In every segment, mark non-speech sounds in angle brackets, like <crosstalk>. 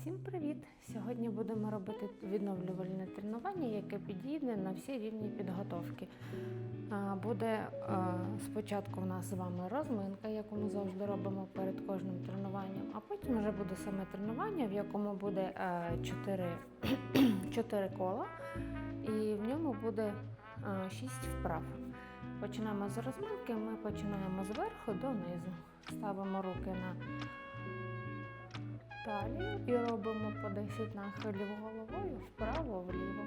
Всім привіт! Сьогодні будемо робити відновлювальне тренування, яке підійде на всі рівні підготовки. Буде спочатку в нас з вами розминка, яку ми завжди робимо перед кожним тренуванням, а потім вже буде саме тренування, в якому буде 4, 4 <clears throat> кола, і в ньому буде 6 вправ. Почнемо з розминки, ми починаємо зверху донизу. Ставимо руки на талію і робимо по 10 нахилів головою вправо-вліво.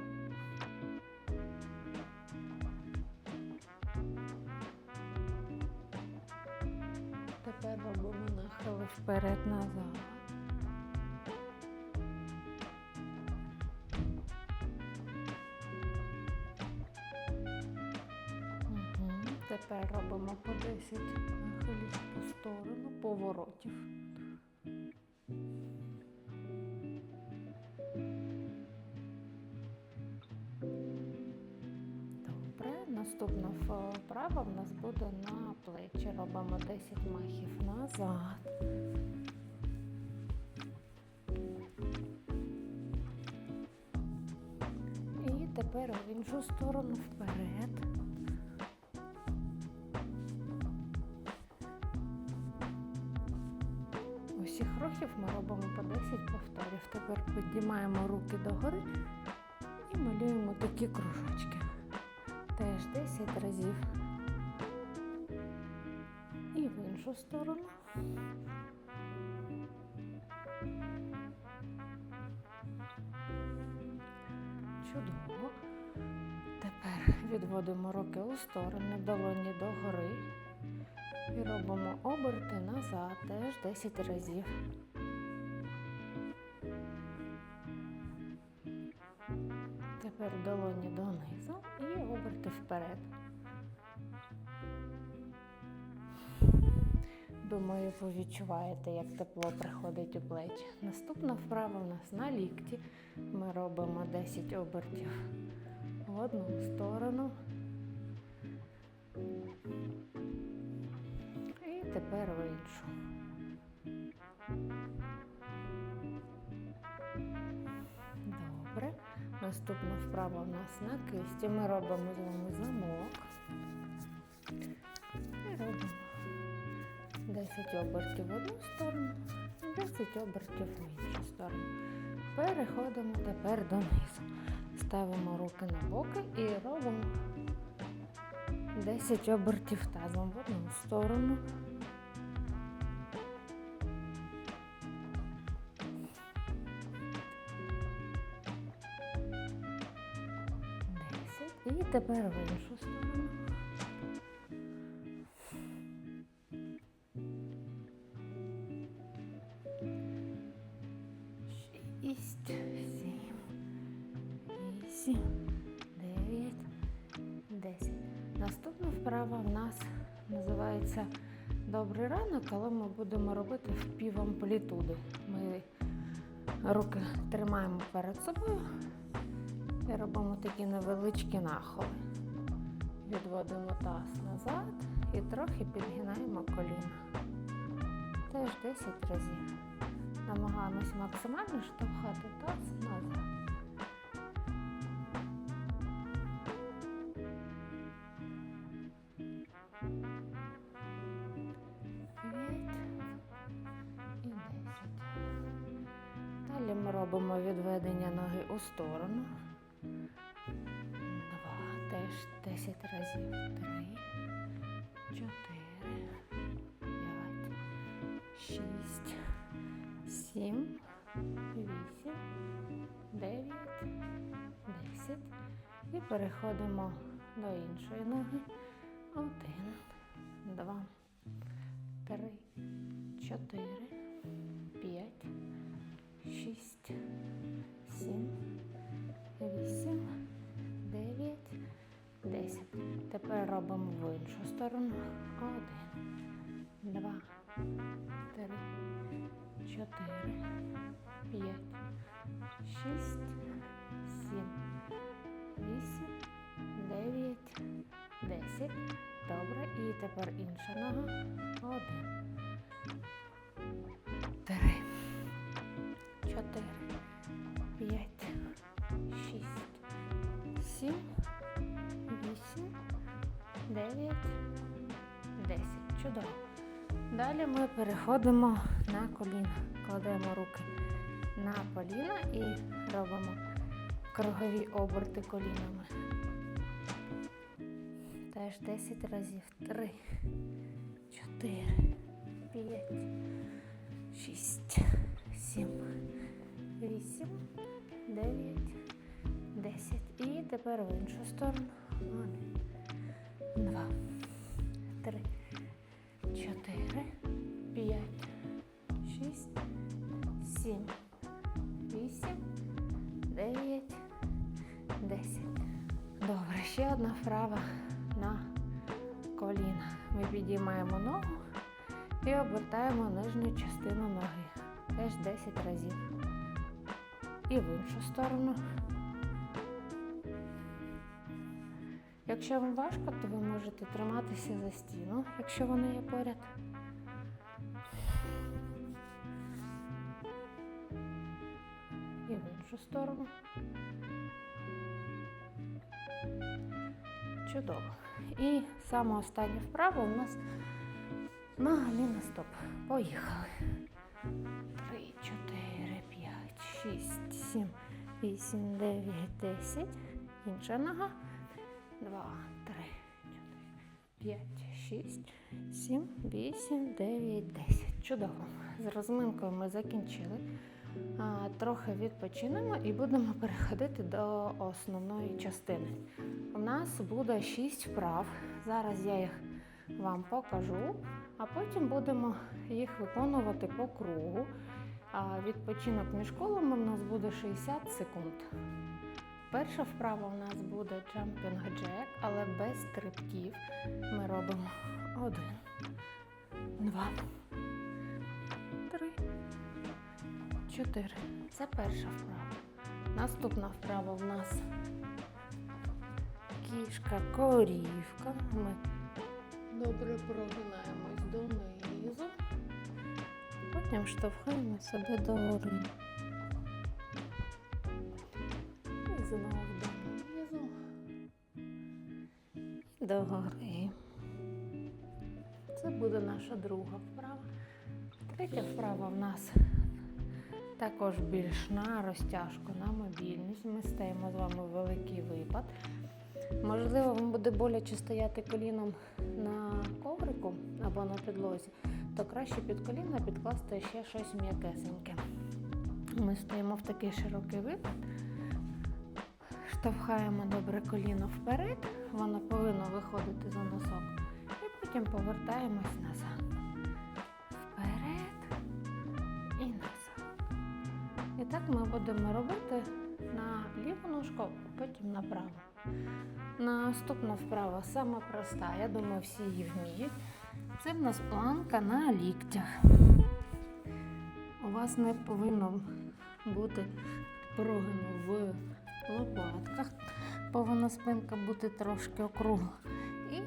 Тепер робимо нахили вперед-назад. Тепер робимо по 10 нахилів по сторону поворотів. Наступна вправа в нас буде на плечі. Робимо 10 махів назад. І тепер в іншу сторону вперед. Усіх рухів ми робимо по 10 повторів. Тепер піднімаємо руки догори і малюємо такі кружочки. Теж 10 разів. І в іншу сторону. Чудово. Тепер відводимо руки у сторони, долоні догори. І робимо оберти назад, теж 10 разів. Тепер долоні донизу і оберти вперед. Думаю, ви відчуваєте, як тепло приходить у плечі. Наступна вправа в нас на лікті. Ми робимо 10 обертів в одну сторону. І тепер в іншу. Наступна вправа у нас на кисті. Ми робимо з вами замок. І робимо 10 обертів в одну сторону, 10 обертів в іншу сторону. Переходимо тепер донизу. Ставимо руки на боки і робимо 10 обертів тазом в одну сторону. Тепер в іншу сторону. Шість, сім, вісім, дев'ять, десять. Наступна вправа в нас називається Добрий ранок, але ми будемо робити в півамплітуди. Ми руки тримаємо перед собою робимо такі невеличкі нахили. Відводимо таз назад і трохи підгинаємо коліна. Теж 10 разів. Намагаємось максимально штовхати таз назад. Далі ми робимо відведення ноги у сторону. 10 разів 3, 4, 5, 6, 7, 8, 9, 10. І переходимо до іншої ноги. 1, 2, 3, 4, 5, 6, 7, десять. Тепер робимо в іншу сторону. Один, два, три, чотири, п'ять, шість, сім, вісім, дев'ять, десять. Добре. І тепер інша нога. Один. Далі ми переходимо на коліна. Кладемо руки на коліна і робимо кругові оберти колінами. Теж 10 разів. 3, 4, 5, 6, 7, 8, 9, 10. І тепер в іншу сторону. 1, ще одна вправа на коліна. Ми підіймаємо ногу і обертаємо нижню частину ноги. Теж 10 разів. І в іншу сторону. Якщо вам важко, то ви можете триматися за стіну, якщо вона є поряд. І в іншу сторону. І саме останнє вправо у нас на стоп. Поїхали. Три, чотири, п'ять, шість, сім, вісім, дев'ять, десять. Інша нога. Два, три, чотири, п'ять, шість, сім, вісім, дев'ять, десять. Чудово. З розминкою ми закінчили. Трохи відпочинемо і будемо <laughs> переходити до основної частини. У нас буде 6 вправ. Зараз я їх вам покажу, а потім будемо їх виконувати по кругу. Відпочинок між колами у нас буде 60 секунд. Перша вправа у нас буде jumping jack, але без стрибків. Ми робимо один, два, три, чотири. Це перша вправа. Наступна вправа в нас кішка корівка. Ми добре прогинаємось донизу. Потім штовхаємо себе догори. І знову донизу. І догори. Це буде наша друга вправа. Третя вправа в нас також більш на розтяжку, на мобільність. Ми стаємо з вами великий випад. Можливо, вам буде боляче стояти коліном на коврику або на підлозі, то краще під коліна підкласти ще щось м'якесеньке. Ми стоїмо в такий широкий випад, штовхаємо добре коліно вперед, воно повинно виходити за носок, і потім повертаємось назад. Ми будемо робити на ліву ножку, потім на праву. Наступна вправа сама проста, я думаю, всі її вміють. Це в нас планка на ліктях. У вас не повинно бути прогину в лопатках, повинна спинка бути трошки округла. І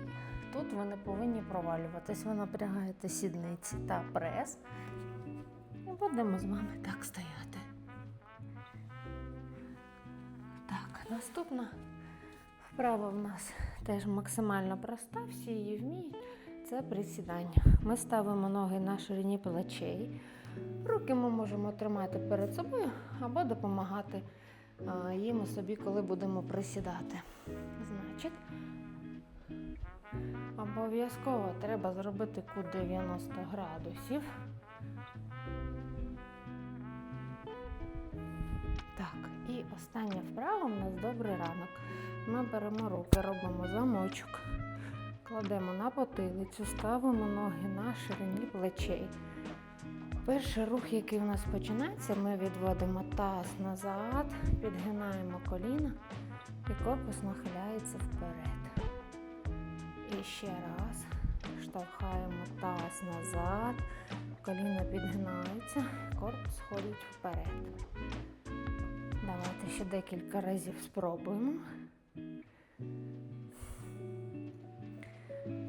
тут ви не повинні провалюватись. Ви напрягаєте сідниці та прес. І будемо з вами так стояти. Наступна вправа в нас теж максимально проста, всі її вміють. Це присідання. Ми ставимо ноги на ширині плечей. Руки ми можемо тримати перед собою або допомагати їм собі, коли будемо присідати. Значить, обов'язково треба зробити кут 90 градусів. І остання вправа у нас добрий ранок. Ми беремо руки, робимо замочок, кладемо на потилицю, ставимо ноги на ширині плечей. Перший рух, який у нас починається, ми відводимо таз назад, підгинаємо коліна і корпус нахиляється вперед. І ще раз штовхаємо таз назад, коліна підгинаються, корпус ходить вперед. Давайте ще декілька разів спробуємо.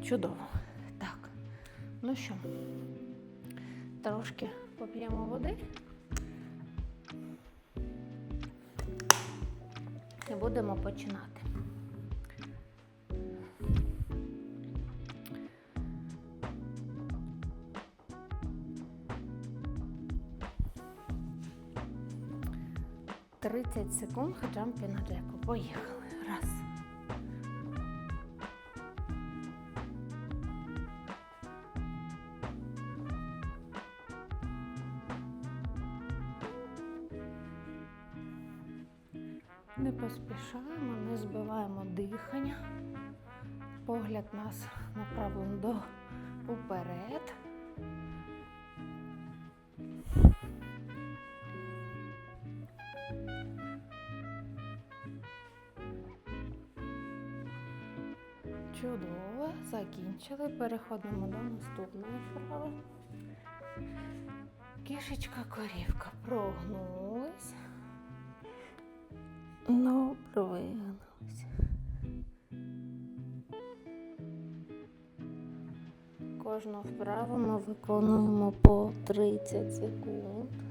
Чудово. Так, ну що, трошки поп'ємо води і будемо починати. Тридцять секунд джампінг джеку. Поїхали. Раз. Не поспішаємо, не збиваємо дихання. Погляд нас направлений до уперед. Чудово, закінчили. Переходимо до наступної вправи. Кішечка корівка прогнулись. Ну, провинулись. Кожну вправу ми виконуємо по 30 секунд.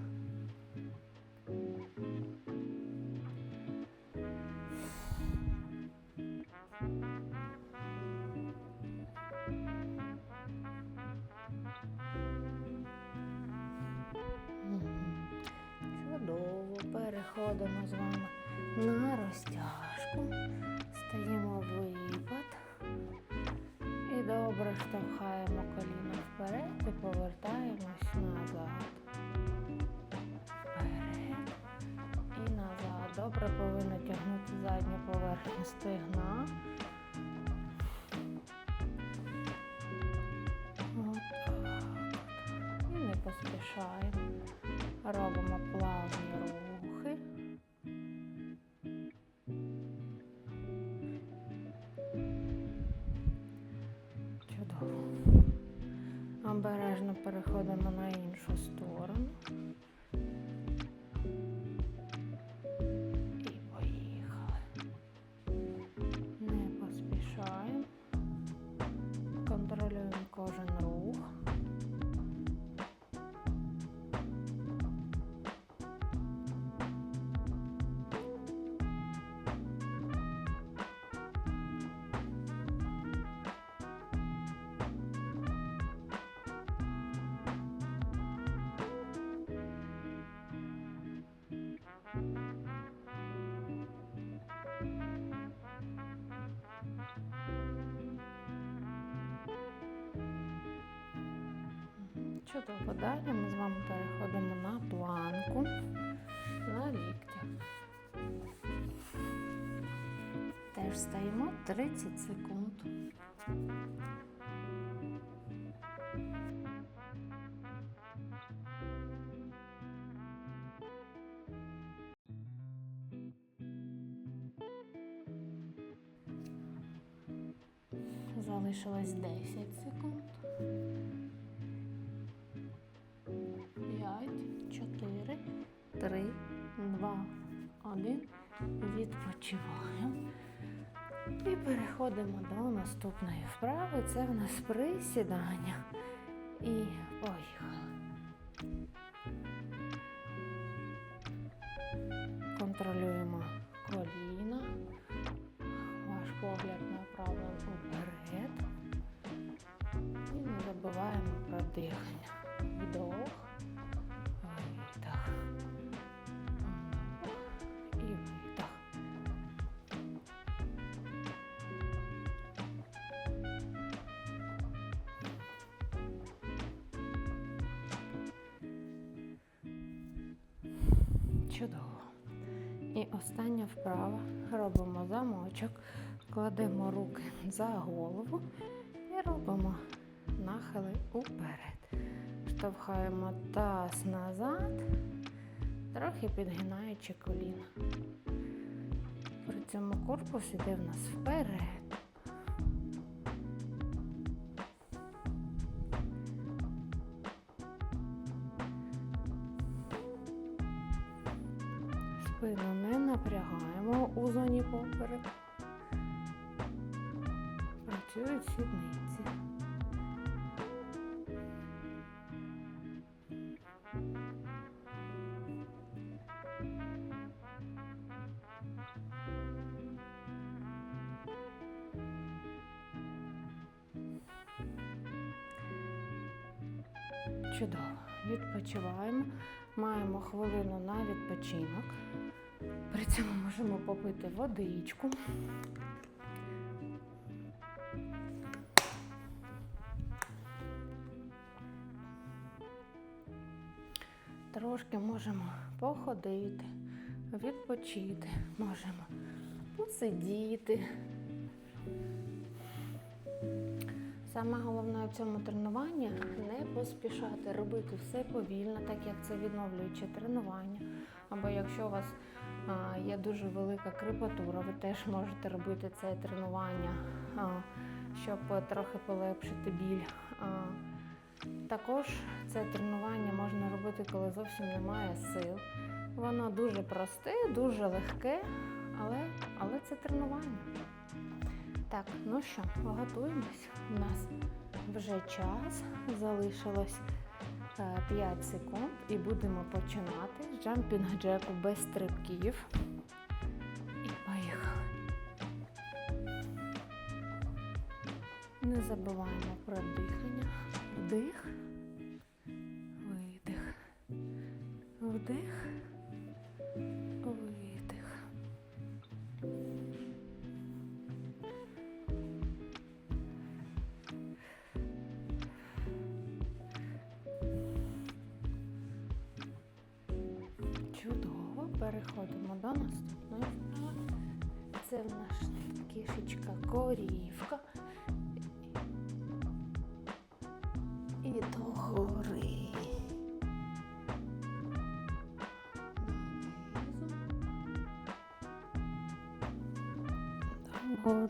Повинно тягнути задню поверхню стегна. І не поспішаємо. Робимо плавні рухи. Чудово. Обережно переходимо на іншу сторону. Чудово. Далі ми з вами переходимо на планку на ліктях. Теж стаємо 30 секунд. Залишилось 10 1. Відпочиваємо. І переходимо до наступної вправи. Це в нас присідання. І поїхали. Контролюємо коліна. Ваш погляд направлений уперед. І не забуваємо про дихання. І остання вправа. Робимо замочок, кладемо руки за голову і робимо нахили уперед. Штовхаємо таз назад, трохи підгинаючи коліна. При цьому корпус іде в нас вперед. виборами. Працюють сідниці. Чудово, відпочиваємо, маємо хвилину на відпочинок. Цьому можемо попити водичку. Трошки можемо походити, відпочити, можемо посидіти. Саме головне в цьому тренуванні не поспішати, робити все повільно, так як це відновлююче тренування. Або якщо у вас є дуже велика крепатура, ви теж можете робити це тренування, щоб трохи полегшити біль. Також це тренування можна робити, коли зовсім немає сил. Воно дуже просте, дуже легке, але, але це тренування. Так, ну що, готуємось. У нас вже час, залишилось е, 5 секунд і будемо починати джампінг джеку без стрибків. І поїхали. Не забуваємо про дихання. Вдих, видих, вдих, корівка. І догори. Догори.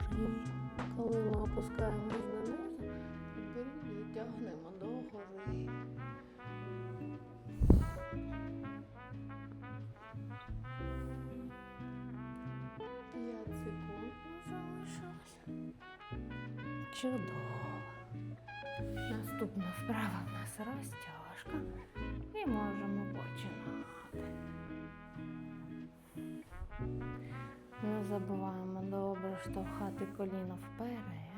Коли ми опускаємось Чудово. Наступна вправа в нас розтяжка. І можемо починати. Не забуваємо добре штовхати коліно вперед.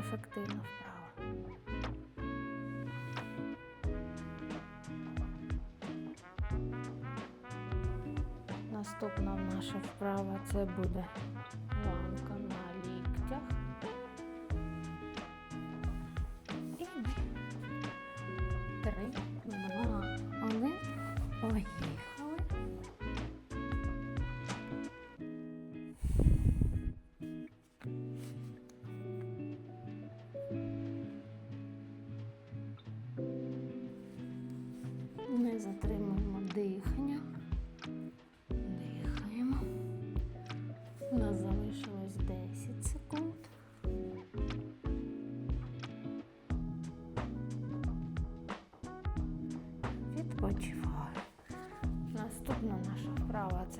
Ефективна вправа. Наступна наша вправа це буде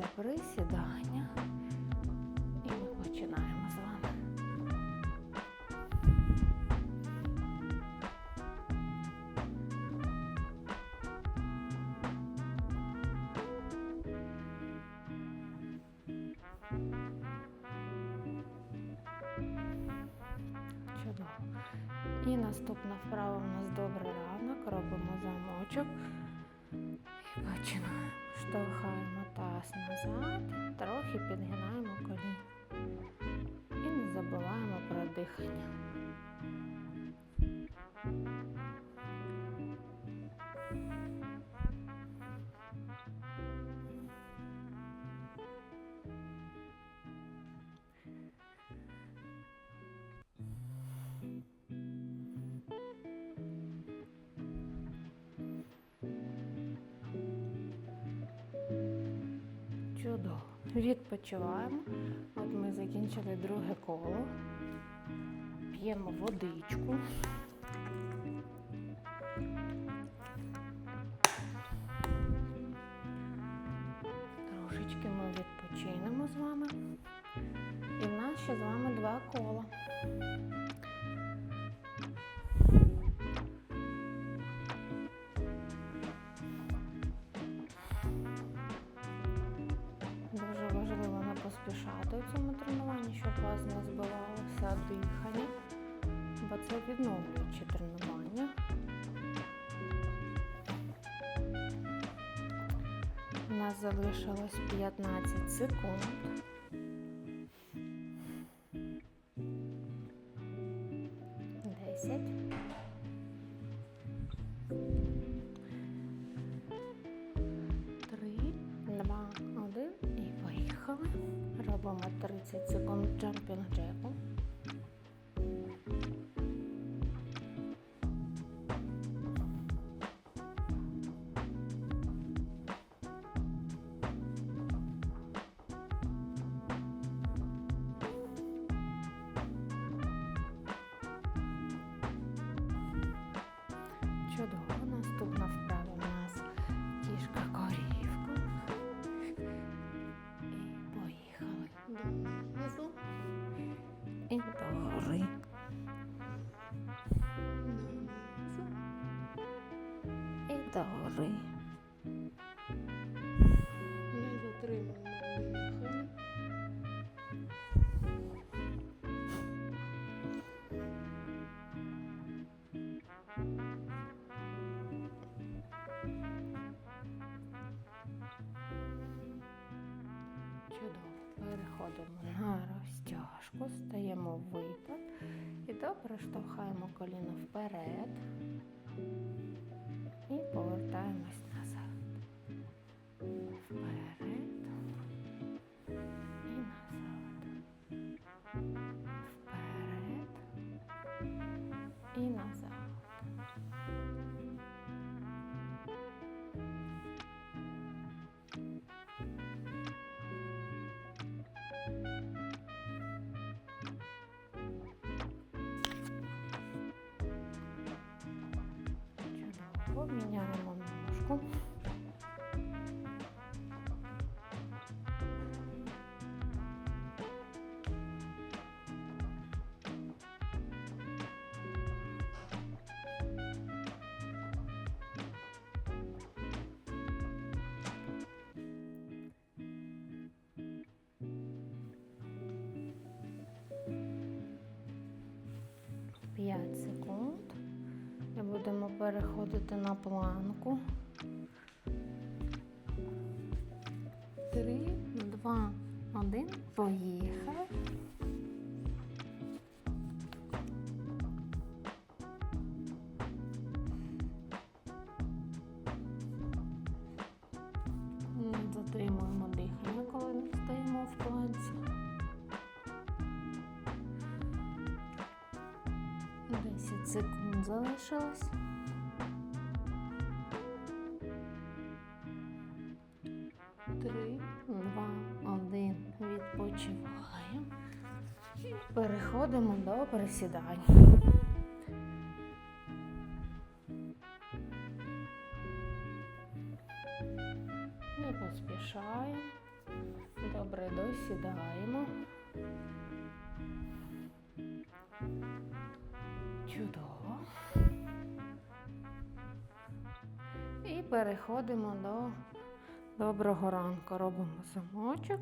це присідання. І ми починаємо з вами. Чудово. І наступна вправа у нас добрий ранок. Робимо замочок. І починаємо. Штовхаємо трохи підгинаємо коліна. І не забуваємо про дихання. Відпочиваємо. От ми закінчили друге коло. п'ємо водичку. Поспішати у цьому тренуванні, щоб у вас не збивалося дихання, бо це відновлюючі тренування. У нас залишилось 15 секунд. І догори. Донизу і догори. Не затримуємо. Чудово. Переходимо на розтяжку, добре штовхаємо коліно вперед і повертаємось назад. Вперед і назад. Вперед і назад. Чудово, міняємо ножку. П'ять переходити на планку. Три, два, один. Поїхали. Затримуємо дихання, коли не стоїмо в планці. Десять секунд залишилось. До присідань. Не поспішаємо. Добре, досідаємо. Чудово. І переходимо до доброго ранку. Робимо замочок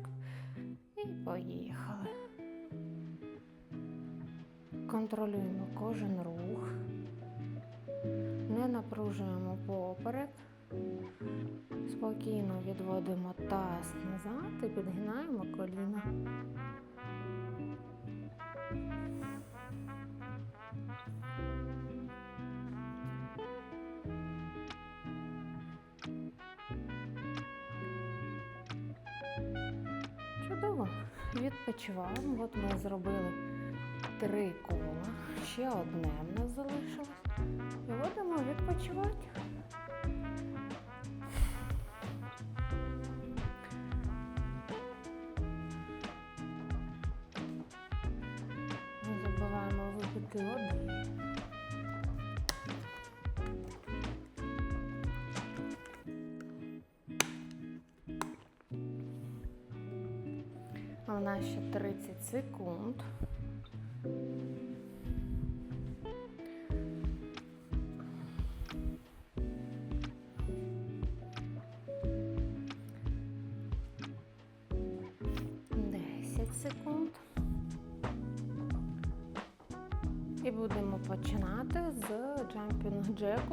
і поїхали. Контролюємо кожен рух, не напружуємо поперек, спокійно відводимо таз назад і підгинаємо коліна. Чудово. Відпочиваємо. От ми зробили три кола. Ще одне в нас залишилось. І будемо відпочивати. Не забуваємо випити тільки У нас ще 30 секунд.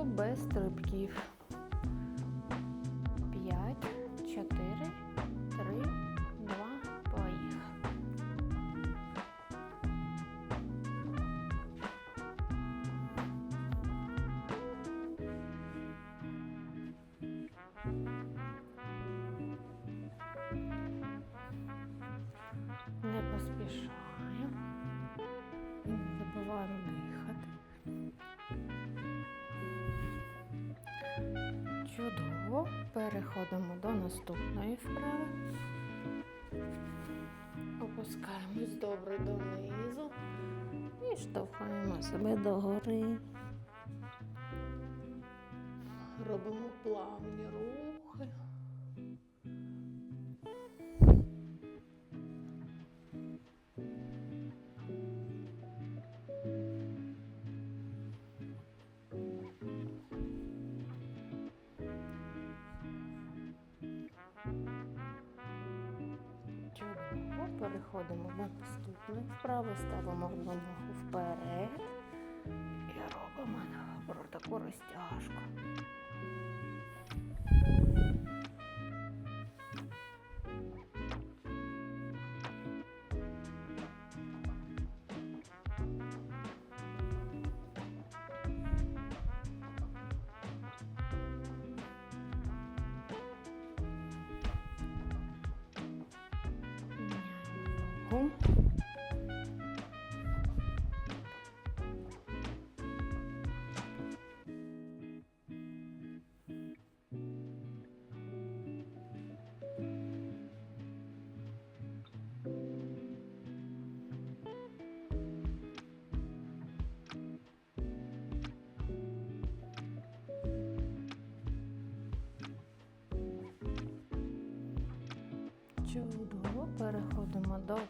Без стрибків. Чудово. Переходимо до наступної вправи. Опускаємось добре донизу і штовхаємо себе догори. Робимо плавні рухи. Вправи, ставимо ногу вперед і робимо про таку розтяжку. Міняємо ногу.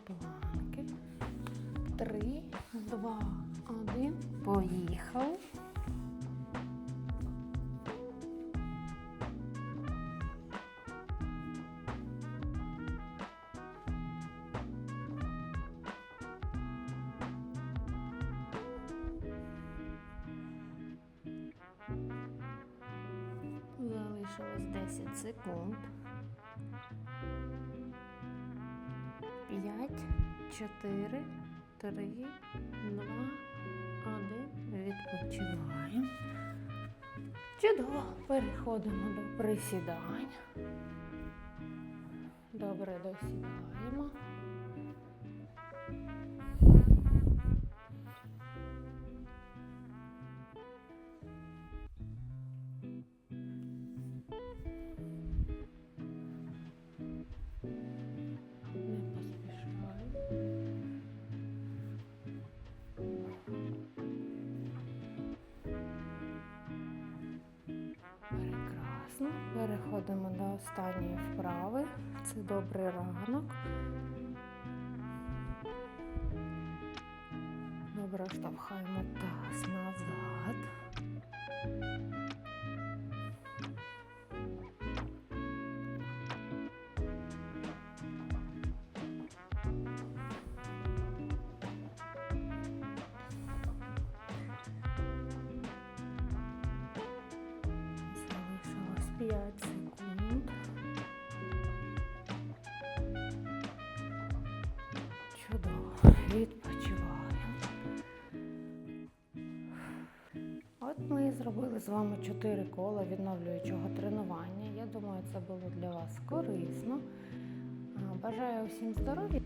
Планки. Три, два, один. Поїхали. Залишилось 10 секунд. 4, 3, 2, 1. Відпочиваємо. Чудово. Переходимо до присідань. Добре, досідаємо. Прекрасно. Переходимо до останньої вправи. Це добрий ранок. Добре штовхаємо таз назад. З вами 4 кола відновлюючого тренування. Я думаю, це було для вас корисно. Бажаю всім здоров'я.